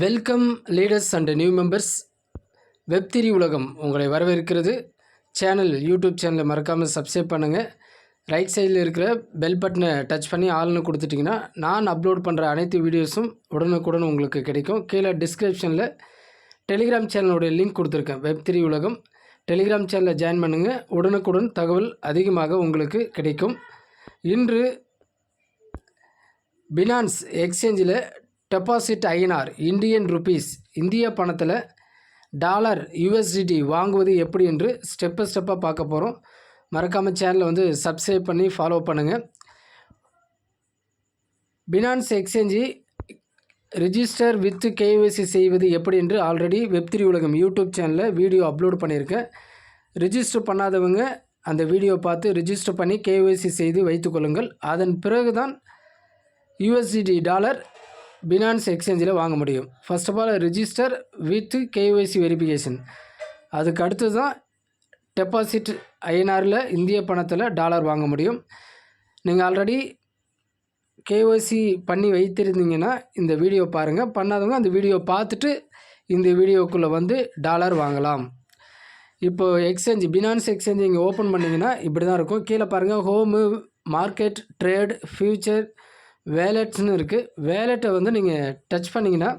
Welcome leaders and new members. Web three உலகம் உங்களை வரவேற்கிறது. சேனல் யூடியூப் சேனலை மறக்காமல் சப்ஸ்கிரைப் பண்ணுங்கள் ரைட் சைடில் இருக்கிற பெல் பட்டனை டச் பண்ணி ஆள்னு கொடுத்துட்டிங்கன்னா நான் அப்லோட் பண்ணுற அனைத்து வீடியோஸும் உடனுக்குடன் உங்களுக்கு கிடைக்கும். கீழே டிஸ்கிரிப்ஷனில் டெலிகிராம் சேனலுடைய லிங்க் கொடுத்துருக்கேன். வெப்திரி உலகம். டெலிகிராம் சேனலில் ஜாயின் பண்ணுங்கள் உடனுக்குடன் தகவல் அதிகமாக உங்களுக்கு கிடைக்கும். இன்று பினான்ஸ் எக்ஸ்சேஞ்சில் டெபாசிட் ஐநார் இந்தியன் ருபீஸ் இந்திய பணத்தில் டாலர் யூஎஸ்டிடி வாங்குவது எப்படி என்று ஸ்டெப்பை ஸ்டெப்பாக பார்க்க போகிறோம் மறக்காமல் சேனலை வந்து சப்ஸ்கிரைப் பண்ணி ஃபாலோ பண்ணுங்கள் Binance exchange register with KYC செய்வது எப்படி என்று ஆல்ரெடி வெப்திரி உலகம் யூடியூப் சேனலில் வீடியோ அப்லோட் பண்ணியிருக்கேன். ரிஜிஸ்டர் பண்ணாதவங்க அந்த வீடியோ பார்த்து ரிஜிஸ்டர் பண்ணி கேஒய்சி செய்து வைத்துக்கொள்ளுங்கள் அதன் பிறகு தான் யூஎஸ்டிடி டாலர் பினான்ஸ் எக்ஸ்சேஞ்சில் வாங்க முடியும். First of all register with KYC verification அதுக்கு அடுத்து தான் டெபாசிட் ஐஎன்ஆரில் இந்திய பணத்தில் டாலர் வாங்க முடியும். நீங்கள் ஆல்ரெடி கேஒய்சி பண்ணி வைத்திருந்தீங்கன்னா இந்த வீடியோ பாருங்கள் பண்ணாதவங்க அந்த வீடியோ பார்த்துட்டு இந்த வீடியோக்குள்ளே வந்து டாலர் வாங்கலாம். இப்போது எக்ஸ்சேஞ்சு பினான்ஸ் எக்ஸ்சேஞ்சு இங்கே ஓப்பன் பண்ணிங்கன்னா இப்படி தான் இருக்கும். கீழே பாருங்கள் ஹோமு மார்க்கெட் ட்ரேட் ஃப்யூச்சர் வேலெட்ஸ்னு இருக்குது வேலெட்டை வந்து நீங்கள் டச் பண்ணிங்கன்னா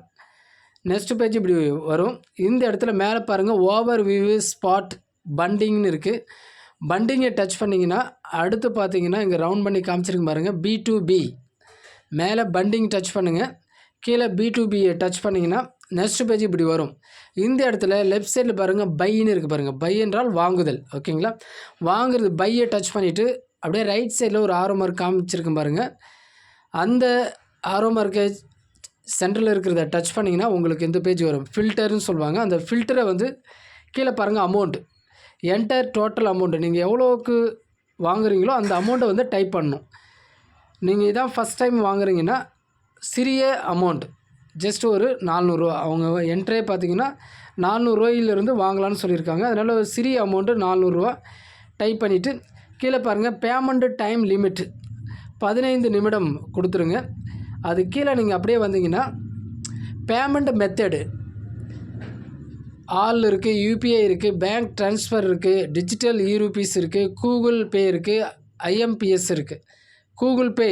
நெக்ஸ்ட் பேஜ் இப்படி வரும். இந்த இடத்துல மேலே பாருங்கள் ஓவர் வியூ ஸ்பாட் பண்டிங்னு இருக்குது பண்டிங்கை டச் பண்ணிங்கன்னா அடுத்து பார்த்தீங்கன்னா இங்கே ரவுண்ட் பண்ணி காமிச்சிருக்கு பாருங்கள் பி டு பி மேலே பண்டிங் டச் பண்ணுங்கள் கீழே பி டு பியை டச் பண்ணிங்கன்னா நெக்ஸ்ட் பேஜ் இப்படி வரும். இந்த இடத்துல லெஃப்ட் சைடில் பாருங்கள் பைன்னு இருக்குது பாருங்கள் பை என்றால் வாங்குதல் ஓகேங்களா வாங்குறது பையை டச் பண்ணிவிட்டு அப்படியே ரைட் சைடில் ஒரு ஆரோ மார்க் காமிச்சிருக்கு பாருங்கள் அந்த ஆரோ மார்க்கேஜ் சென்டரில் இருக்கிறத டச் பண்ணிங்கன்னா உங்களுக்கு இந்த பேஜ் வரும்? ஃபில்டர்னு சொல்லுவாங்க. அந்த ஃபில்டரை வந்து கீழே பாருங்கள் அமௌண்ட் என்டையர் டோட்டல் அமௌண்ட்டு நீங்கள் எவ்வளோக்கு வாங்குறீங்களோ அந்த அமௌண்ட்டை வந்து டைப் பண்ணணும். நீங்கள் இதான் ஃபஸ்ட் டைம் வாங்குறீங்கன்னா சிறிய அமௌண்ட் ஜஸ்ட் ஒரு நானூறுரூவா அவங்க என்ட்ரே பார்த்தீங்கன்னா நானூறுரூவாயிலிருந்து வாங்கலான்னு சொல்லியிருக்காங்க. அதனால் ஒரு சிறிய அமௌண்ட்டு நானூறுரூவா டைப் பண்ணிவிட்டு கீழே பாருங்கள் பேமெண்ட்டு டைம் லிமிட் பதினைந்து நிமிடம் கொடுத்துருங்க. அது கீழே நீங்கள் அப்படியே வந்தீங்கன்னா பேமெண்ட் மெத்தடு ஆல் இருக்குது யூபிஐ இருக்குது பேங்க் ட்ரான்ஸ்ஃபர் இருக்குது டிஜிட்டல் இ ரூபீஸ் இருக்குது கூகுள் பே இருக்குது ஐஎம்பிஎஸ் இருக்குது கூகுள் பே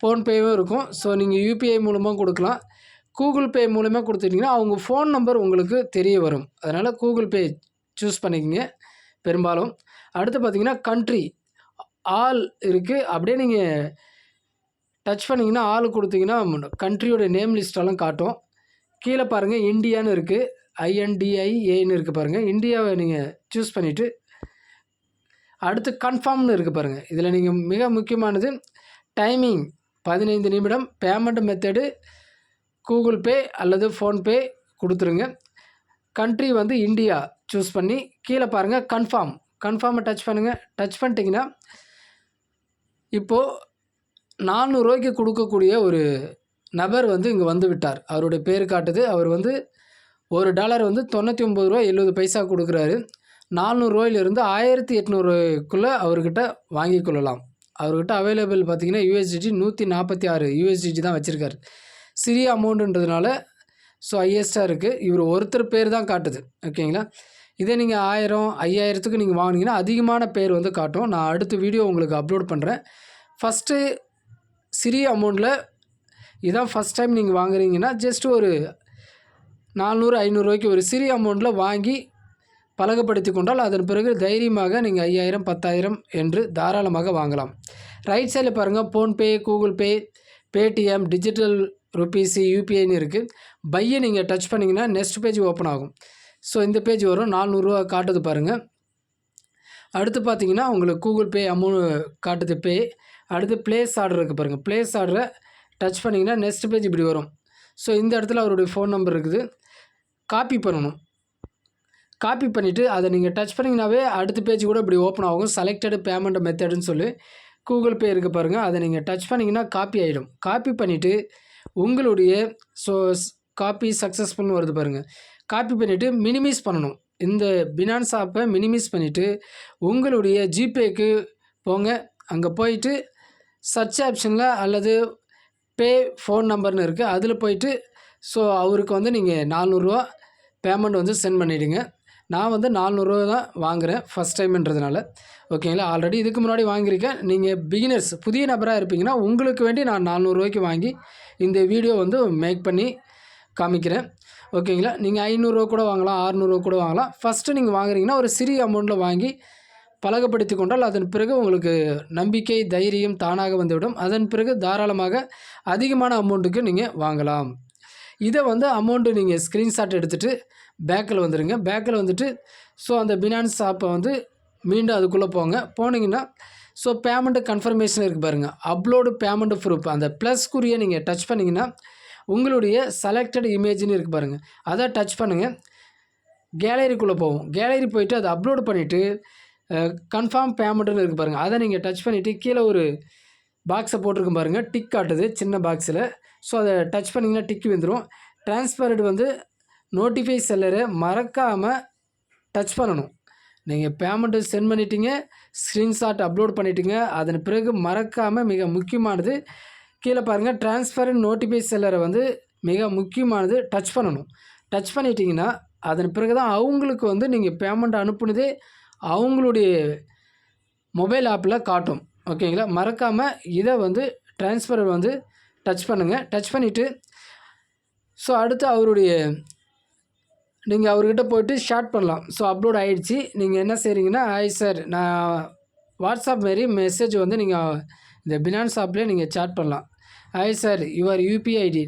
ஃபோன்பேவும் இருக்கும். ஸோ நீங்கள் யூபிஐ மூலமாக கொடுக்கலாம். கூகுள் பே மூலமாக கொடுத்துட்டிங்கன்னா அவங்க ஃபோன் நம்பர் உங்களுக்கு தெரிய வரும். அதனால் கூகுள் பே சூஸ் பண்ணிக்கோங்க பெரும்பாலும். அடுத்து பார்த்தீங்கன்னா கண்ட்ரி ஆல் இருக்குது அப்படியே நீங்கள் டச் பண்ணிங்கன்னா ஆள் கொடுத்தீங்கன்னா கண்ட்ரியோட நேம் லிஸ்ட்டெல்லாம் காட்டும். கீழே பாருங்கள் இந்தியான்னு இருக்குது ஐஎன்டிஐஏன்னு இருக்குது பாருங்கள் இந்தியாவை நீங்கள் சூஸ் பண்ணிவிட்டு அடுத்து கன்ஃபார்ம்னு இருக்குது பாருங்கள் இதில் நீங்கள் மிக முக்கியமானது டைமிங் பதினைந்து நிமிடம் பேமெண்ட் மெத்தடு கூகுள் பே அல்லது ஃபோன்பே கொடுத்துருங்க. கண்ட்ரி வந்து இந்தியா சூஸ் பண்ணி கீழே பாருங்கள் கன்ஃபார்ம் கன்ஃபார்மை டச் பண்ணுங்கள் டச் பண்ணிட்டீங்கன்னா இப்போது நானூறுரூவாய்க்கு கொடுக்கக்கூடிய ஒரு நபர் வந்து இங்கே வந்து விட்டார். அவருடைய பேர் காட்டுது. அவர் வந்து ஒரு டாலர் வந்து தொண்ணூற்றி ஒம்பது ரூபா எழுபது பைசா கொடுக்குறாரு. நானூறுரூவாயிலிருந்து ஆயிரத்தி எட்நூறுக்குள்ளே அவர்கிட்ட வாங்கி கொள்ளலாம். அவர்கிட்ட அவைலபிள் பார்த்தீங்கன்னா யூஎஸ்டிஜி நூற்றி நாற்பத்தி ஆறு யூஎஸ்டிஜி தான் வச்சுருக்காரு. சிறிய அமௌண்ட்டுன்றதுனால ஸோ ஹையஸ்ட்டாக இருக்குது இவர் ஒருத்தர் பேர் தான் காட்டுது. ஓகேங்களா இதே நீங்கள் ஆயிரம் ஐயாயிரத்துக்கு நீங்கள் வாங்கினீங்கன்னா அதிகமான பேர் வந்து காட்டும். நான் அடுத்த வீடியோ உங்களுக்கு அப்லோட் பண்ணுறேன் ஃபஸ்ட்டு சிறிய அமௌண்ட்டில் இதான் ஃபஸ்ட் டைம் நீங்கள் வாங்குறீங்கன்னா ஜஸ்ட் ஒரு நானூறு ஐநூறுரூவாய்க்கு ஒரு சிறிய அமௌண்ட்டில் வாங்கி பழகப்படுத்தி கொண்டால் அதன் பிறகு தைரியமாக நீங்கள் ஐயாயிரம் பத்தாயிரம் என்று தாராளமாக வாங்கலாம். ரைட் சைடில் பாருங்கள் PhonePe Google Pay Paytm digital rupees யூபிஐன்னு இருக்குது பையை நீங்கள் டச் பண்ணிங்கன்னா நெக்ஸ்ட் பேஜ் ஓப்பன் ஆகும். ஸோ இந்த பேஜ் வரும். நானூறுரூவா காட்டுது பாருங்கள் அடுத்து பார்த்தீங்கன்னா உங்களுக்கு கூகுள் பே அமௌண்ட் காட்டுது பே அடுத்து ப்ளேஸ் ஆர்டர் இருக்குது பாருங்கள் ப்ளேஸ் ஆர்டரை டச் பண்ணிங்கன்னா நெக்ஸ்ட் பேஜ் இப்படி வரும். ஸோ இந்த இடத்துல அவருடைய ஃபோன் நம்பர் இருக்குது. காப்பி பண்ணணும். காப்பி பண்ணிவிட்டு அதை நீங்கள் டச் பண்ணிங்கனாவே அடுத்த பேஜ் கூட இப்படி ஓப்பன் ஆகும். செலக்டடு பேமெண்ட் மெத்தடுன்னு சொல்லி கூகுள் பே இருக்குது பாருங்கள் அதை நீங்கள் டச் பண்ணிங்கன்னா காப்பி ஆகிடும் காப்பி பண்ணிவிட்டு உங்களுடைய ஸோ காப்பி சக்ஸஸ்ஃபுல்னு வருது பாருங்கள் காப்பி பண்ணிவிட்டு மினிமைஸ் பண்ணணும். இந்த பினான்ஸ் ஆப்பை மினிமைஸ் பண்ணிவிட்டு உங்களுடைய ஜிபேக்கு போங்க. அங்கே போயிட்டு சர்ச் ஆப்ஷனில் அல்லது பே ஃபோன் நம்பர்னு இருக்குது அதில் போயிட்டு ஸோ அவருக்கு வந்து நீங்கள் நானூறுரூவா பேமெண்ட் வந்து சென்ட் பண்ணிவிடுங்க நான் வந்து நானூறுரூவா தான் வாங்குகிறேன் ஃபஸ்ட் டைம்ன்றதுனால ஓகேங்களா ஆல்ரெடி இதுக்கு முன்னாடி வாங்கியிருக்கேன். நீங்கள் பிகினர்ஸ் புதிய நபராக இருப்பீங்கன்னா உங்களுக்கு வேண்டி நான் நானூறுரூவாய்க்கு வாங்கி இந்த வீடியோ வந்து மேக் பண்ணி காமிக்கிறேன். ஓகேங்களா? நீங்கள் ஐநூறுரூவா கூட வாங்கலாம் அறநூறுவா கூட வாங்கலாம். ஃபஸ்ட்டு நீங்கள் வாங்குறீங்கன்னா ஒரு சிறிய அமௌண்ட்டில் வாங்கி பழகப்படுத்தி கொண்டால் அதன் பிறகு உங்களுக்கு நம்பிக்கை தைரியம் தானாக வந்துவிடும். அதன் பிறகு தாராளமாக அதிகமான அமௌண்ட்டுக்கு நீங்கள் வாங்கலாம். இதை வந்து அமௌண்ட்டு நீங்கள் ஸ்க்ரீன்ஷாட் எடுத்துகிட்டு பேக்கில் வந்துடுங்க பேக்கில் வந்துட்டு ஸோ அந்த பினான்ஸ் ஆப்பை வந்து மீண்டும் அதுக்குள்ளே போங்க. போனீங்கன்னா ஸோ பேமெண்ட்டு கன்ஃபர்மேஷன் இருக்குது பாருங்கள் அப்லோடு பேமெண்ட் ப்ரூஃப் அந்த ப்ளஸ் குறியை நீங்கள் டச் பண்ணிங்கன்னா உங்களுடைய செலக்டட் இமேஜ்னு இருக்குது பாருங்கள் அதை டச் பண்ணுங்கள் கேலரிக்குள்ளே போவோம். கேலரி போயிட்டு அதை அப்லோட் பண்ணிவிட்டு கன்ஃபார்ம் பேமெண்ட்டுன்னு இருக்குது பாருங்கள் அதை நீங்கள் டச் பண்ணிவிட்டு கீழே ஒரு பாக்ஸை போட்டிருக்கும் பாருங்கள் டிக் காட்டுது சின்ன பாக்ஸில் ஸோ அதை டச் பண்ணிங்கன்னா டிக் வந்துடும் டிரான்ஸ்பரட் வந்து நோட்டிஃபை செல்லரை மறக்காமல் டச் பண்ணணும். நீங்கள் பேமெண்ட்டு சென்ட் பண்ணிட்டீங்க ஸ்க்ரீன்ஷாட் அப்லோட் பண்ணிட்டீங்க அதன் பிறகு மறக்காமல் மிக முக்கியமானது கீழே பாருங்கள் ட்ரான்ஸ்ஃபர் நோட்டிஃபை செல்லரை வந்து மிக முக்கியமானது டச் பண்ணணும். டச் பண்ணிட்டீங்கன்னா அதன் பிறகு தான் அவங்களுக்கு வந்து நீங்கள் பேமெண்ட் அனுப்புனதே அவங்களுடைய மொபைல் ஆப்பில் காட்டும். ஓகேங்களா மறக்காமல் இதை வந்து ட்ரான்ஸ்ஃபர் வந்து டச் பண்ணுங்கள் டச் பண்ணிவிட்டு ஸோ அடுத்து அவருடைய நீங்கள் அவர்கிட்ட போயிட்டு ஷார்ட் பண்ணலாம். ஸோ அப்லோட் ஆகிடுச்சி நீங்கள் என்ன செய்கிறீங்கன்னா ஐ சார் நான் வாட்ஸ்அப் மாரி மெசேஜ் வந்து நீங்கள் இந்த பினான்ஸ் ஆப்லேயே நீங்கள் சேட் பண்ணலாம். Hi sir your UPI ID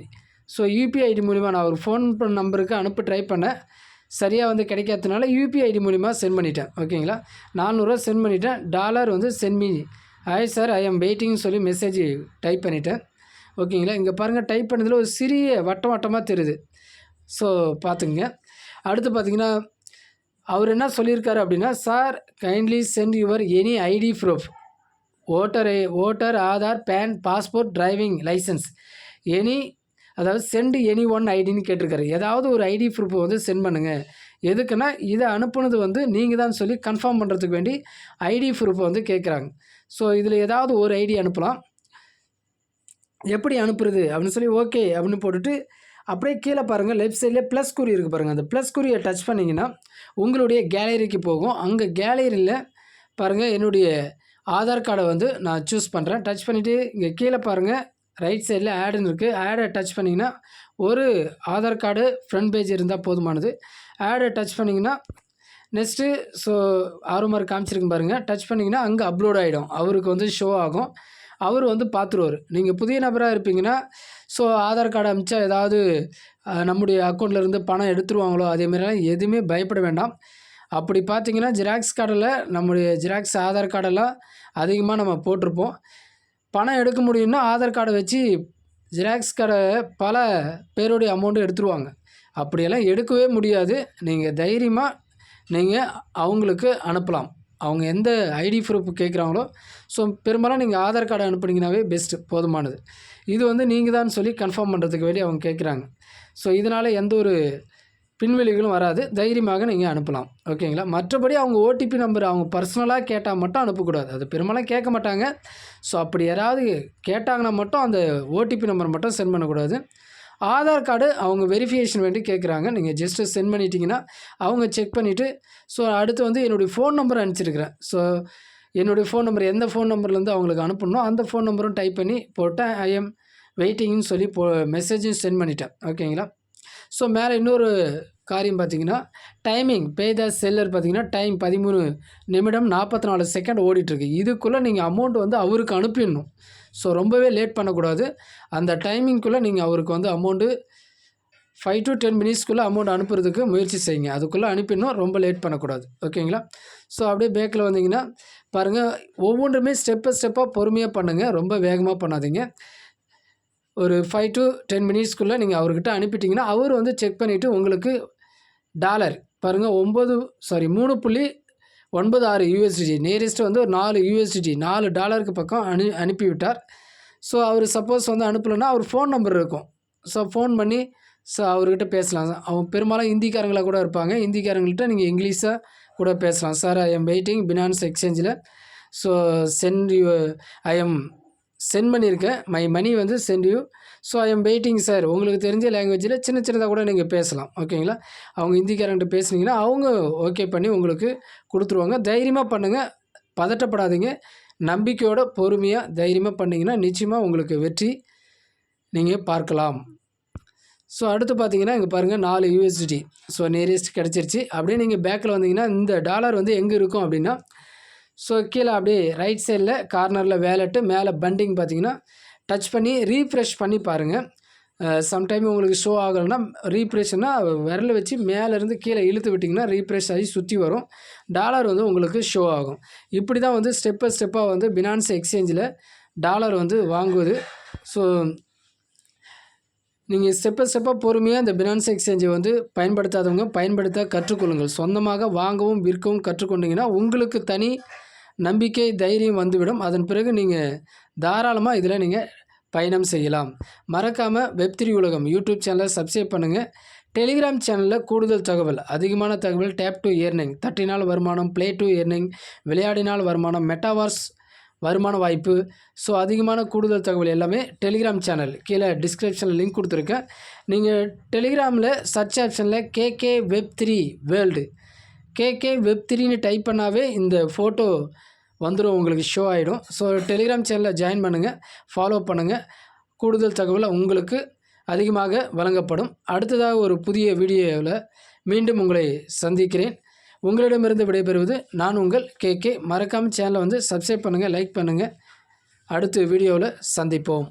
so UPI ID மூலிமா நான் ஒரு ஃபோன் நம்பருக்கு அனுப்ப ட்ரை பண்ணேன். சரியாக வந்து கிடைக்காததுனால யூபிஐ ஐடி மூலிமா சென்ட் பண்ணிட்டேன். ஓகேங்களா? நானூறுரூவா சென்ட் பண்ணிட்டேன். டாலர் வந்து send me hi sir I am வெயிட்டிங்னு சொல்லி மெசேஜ் டைப் பண்ணிட்டேன். ஓகேங்களா? இங்கே பாருங்கள் டைப் பண்ணதில் ஒரு சிறிய வட்டம் வட்டமாக தெரியுது. ஸோ பார்த்துங்க அடுத்து பார்த்தீங்கன்னா அவர் என்ன சொல்லியிருக்காரு அப்படின்னா sir kindly send your any ID proof voter voter Aadhaar PAN passport driving licence. Any அதாவது சென்ட் எனி ஒன் ஐடின்னு கேட்டிருக்காரு. ஏதாவது ஒரு ஐடி ப்ரூஃப் வந்து சென்ட் பண்ணுங்கள் எதுக்குன்னா இதை அனுப்புனது வந்து நீங்கள் தான் சொல்லி கன்ஃபார்ம் பண்ணுறதுக்கு வேண்டி ஐடி ப்ரூஃப் வந்து கேட்குறாங்க. ஸோ இதில் ஏதாவது ஒரு ஐடி அனுப்பலாம். எப்படி அனுப்புறது? அப்படின்னு சொல்லி ஓகே அப்படின்னு போட்டுட்டு அப்படியே கீழே பாருங்கள் லெஃப்ட் சைடில் ப்ளஸ் குறி இருக்குது பாருங்கள் அந்த ப்ளஸ் குறியை டச் பண்ணிங்கன்னா உங்களுடைய கேலரிக்கு போகும். அங்கே கேலரியில் பாருங்கள் என்னுடைய ஆதார் கார்டை வந்து நான் சூஸ் பண்ணுறேன் டச் பண்ணிவிட்டு இங்கே கீழே பாருங்கள் ரைட் சைடில் ஆடுன்னு இருக்குது ஆடை டச் பண்ணிங்கன்னா ஒரு ஆதார் கார்டு ஃப்ரண்ட் பேஜ் இருந்தால் போதுமானது. ஆடை டச் பண்ணிங்கன்னா நெக்ஸ்ட்டு ஸோ ஆறு மார்க் காமிச்சிருக்கு பாருங்கள் டச் பண்ணிங்கன்னா அங்கே அப்லோட் ஆகிடும் அவருக்கு வந்து ஷோ ஆகும். அவர் வந்து பார்த்துருவார் நீங்கள் புதிய நபராக இருப்பீங்கன்னா ஸோ ஆதார் கார்டு அமிச்சா ஏதாவது நம்முடைய அக்கௌண்ட்லேருந்து பணம் எடுத்துருவாங்களோ அதேமாதிரிலாம் எதுவுமே பயப்பட வேண்டாம். அப்படி பார்த்தீங்கன்னா ஜெராக்ஸ் கார்டில் நம்முடைய ஜெராக்ஸ் ஆதார் கார்டெல்லாம் அதிகமாக நம்ம போட்டிருப்போம். பணம் எடுக்க முடியும்னா ஆதார் கார்டை வச்சு ஜெராக்ஸ் கார்டை பல பேருடைய அமௌண்ட்டு எடுத்துருவாங்க. அப்படியெல்லாம் எடுக்கவே முடியாது. நீங்கள் தைரியமாக நீங்கள் அவங்களுக்கு அனுப்பலாம். அவங்க எந்த ஐடி ப்ரூஃப் கேட்குறாங்களோ ஸோ பெரும்பாலும் நீங்கள் ஆதார் கார்டு அனுப்புனீங்கனாவே பெஸ்ட்டு போதுமானது. இது வந்து நீங்கள் தான் சொல்லி கன்ஃபார்ம் பண்ணுறதுக்கு வேண்டி அவங்க கேட்குறாங்க. ஸோ இதனால் எந்த ஒரு பின்வெளிகளும் வராது. தைரியமாக நீங்கள் அனுப்பலாம். ஓகேங்களா? மற்றபடி அவங்க ஓடிபி நம்பர் அவங்க பர்சனலாக கேட்டால் மட்டும் அனுப்பக்கூடாது. அது பெரும்பாலும் கேட்க மாட்டாங்க. ஸோ அப்படி யாராவது கேட்டாங்கன்னா மட்டும் அந்த ஓடிபி நம்பர் மட்டும் சென்ட் பண்ணக்கூடாது. ஆதார் கார்டு அவங்க வெரிஃபிகேஷன் வேண்டி கேட்குறாங்க. நீங்கள் ஜஸ்ட்டு சென்ட் பண்ணிட்டீங்கன்னா அவங்க செக் பண்ணிவிட்டு ஸோ அடுத்து வந்து என்னுடைய ஃபோன் நம்பர் அனுப்பிச்சிருக்கிறேன். ஸோ என்னுடைய ஃபோன் நம்பர் எந்த ஃபோன் நம்பர்லேருந்து அவங்களுக்கு அனுப்பணும் அந்த ஃபோன் நம்பரும் டைப் பண்ணி போட்டேன். ஐ எம் வெயிட்டிங்னு சொல்லி போ மெசேஜும் சென்ட் பண்ணிட்டேன். ஓகேங்களா? ஸோ மேலே இன்னொரு காரியம் பார்த்தீங்கன்னா டைமிங் பே த செல்லர் பார்த்தீங்கன்னா டைம் பதிமூணு நிமிடம் நாற்பத்தி நாலு செகண்ட் ஓடிட்டுருக்கு. இதுக்குள்ளே நீங்கள் அமௌண்ட் வந்து அவருக்கு அனுப்பிடணும். ஸோ ரொம்பவே லேட் பண்ணக்கூடாது. அந்த டைமிங்குள்ளே நீங்கள் அவருக்கு வந்து அமௌண்ட்டு ஃபைவ் டு டென் மினிட்ஸ்க்குள்ளே அமௌண்ட் அனுப்புறதுக்கு முயற்சி செய்யுங்க. அதுக்குள்ளே அனுப்பிடணும். ரொம்ப லேட் பண்ணக்கூடாது. ஓகேங்களா? ஸோ அப்படியே பேக்கில் வந்தீங்கன்னா பாருங்கள் ஒவ்வொன்றுமே ஸ்டெப்பை ஸ்டெப்பாக பொறுமையாக பண்ணுங்கள் ரொம்ப வேகமாக பண்ணாதீங்க. ஒரு ஃபைவ் டு டென் மினிட்ஸ்க்குள்ளே நீங்கள் அவர்கிட்ட அனுப்பிட்டிங்கன்னா அவர் வந்து செக் பண்ணிவிட்டு உங்களுக்கு டாலர் பாருங்கள் ஒம்பது சாரி மூணு புள்ளி ஒன்பது ஆறு யூஎஸ்டிஜி நியரஸ்ட்டு வந்து ஒரு நாலு யூஎஸ்டிஜி நாலு டாலருக்கு பக்கம் அனு அனுப்பிவிட்டார். ஸோ அவர் சப்போஸ் வந்து அனுப்பலைன்னா அவர் ஃபோன் நம்பர் இருக்கும். ஸோ ஃபோன் பண்ணி ஸோ அவர்கிட்ட பேசலாம். அவங்க பெரும்பாலும் ஹிந்திக்காரங்களாக கூட இருப்பாங்க. ஹிந்திக்காரங்கள்ட்ட நீங்கள் இங்கிலீஷாக கூட பேசலாம். Sir I am waiting Binance எக்ஸ்சேஞ்சில் so send you I am sent பண்ணியிருக்கேன். மை மணி வந்து send you so I am waiting sir உங்களுக்கு தெரிஞ்ச லாங்குவேஜில் சின்ன சின்னதாக கூட நீங்கள் பேசலாம். ஓகேங்களா அவங்க ஹிந்திக்காரன்ட்டு பேசுனீங்கன்னா அவங்க ஓகே பண்ணி உங்களுக்கு கொடுத்துருவாங்க. தைரியமாக பண்ணுங்கள் பதட்டப்படாதீங்க. நம்பிக்கையோட பொறுமையாக தைரியமாக பண்ணிங்கன்னா நிச்சயமாக உங்களுக்கு வெற்றி நீங்கள் பார்க்கலாம். ஸோ அடுத்து பார்த்தீங்கன்னா இங்கே பாருங்கள் நாலு யூஎஸ்டி ஸோ நியரஸ்ட் கிடச்சிருச்சு. அப்படியே நீங்கள் பேக்கில் வந்தீங்கன்னா இந்த டாலர் வந்து எங்கே இருக்கும் அப்படின்னா ஸோ கீழே அப்படியே ரைட் சைடில் கார்னரில் வேலெட்டு மேலே பண்டிங் பார்த்தீங்கன்னா டச் பண்ணி ரீஃப்ரெஷ் பண்ணி பாருங்கள் சம்டைம் உங்களுக்கு ஷோ ஆகலைன்னா ரீப்ரெஷ்னா விரல வச்சு மேலேருந்து கீழே இழுத்து விட்டிங்கன்னா ரீப்ரெஷ் ஆகி சுற்றி வரும். டாலர் வந்து உங்களுக்கு ஷோ ஆகும். இப்படி தான் வந்து ஸ்டெப் பை ஸ்டெப்பாக வந்து பினான்ஸ் எக்ஸ்சேஞ்சில் டாலர் வந்து வாங்குவது. ஸோ நீங்கள் ஸ்டெப் பை ஸ்டெப்பாக பொறுமையாக இந்த பினான்ஸ் எக்ஸ்சேஞ்சை வந்து பயன்படுத்தாதவங்க பயன்படுத்த கற்றுக்கொள்ளுங்கள். சொந்தமாக வாங்கவும் விற்கவும் கற்றுக்கொண்டீங்கன்னா உங்களுக்கு தனி நம்பிக்கை தைரியம் வந்துவிடும். அதன் பிறகு நீங்கள் தாராளமாக இதில் நீங்கள் பயணம் செய்யலாம். மறக்காமல் வெப்திரி உலகம் யூடியூப் சேனலை சப்ஸ்கிரைப் பண்ணுங்கள் டெலிகிராம் சேனலில் கூடுதல் தகவல் அதிகமான தகவல் டேப் டு ஏர்னிங் தட்டினால் வருமானம் ப்ளே டு ஏர்னிங் விளையாடினால் வருமானம் மெட்டாவார்ஸ் வருமான வாய்ப்பு. ஸோ அதிகமான கூடுதல் தகவல் எல்லாமே டெலிகிராம் சேனல் கீழே டிஸ்கிரிப்ஷனில் லிங்க் கொடுத்துருக்கேன். நீங்கள் டெலிகிராமில் சர்ச் ஆப்ஷனில் KK web three world KK web த்ரீன்னு டைப் பண்ணாவே இந்த ஃபோட்டோ வந்துடும் உங்களுக்கு ஷோ ஆகிடும் ஸோ டெலிகிராம் சேனலில் ஜாயின் பண்ணுங்கள் ஃபாலோ பண்ணுங்கள் கூடுதல் தகவல் உங்களுக்கு அதிகமாக வழங்கப்படும். அடுத்ததாக ஒரு புதிய வீடியோவில் மீண்டும் உங்களை சந்திக்கிறேன். உங்களிடமிருந்து விடைபெறுவது நான் உங்கள் கே கே மறக்காமல் சேனலை வந்து சப்ஸ்கிரைப் பண்ணுங்கள் லைக் பண்ணுங்கள் அடுத்த வீடியோவில் சந்திப்போம்.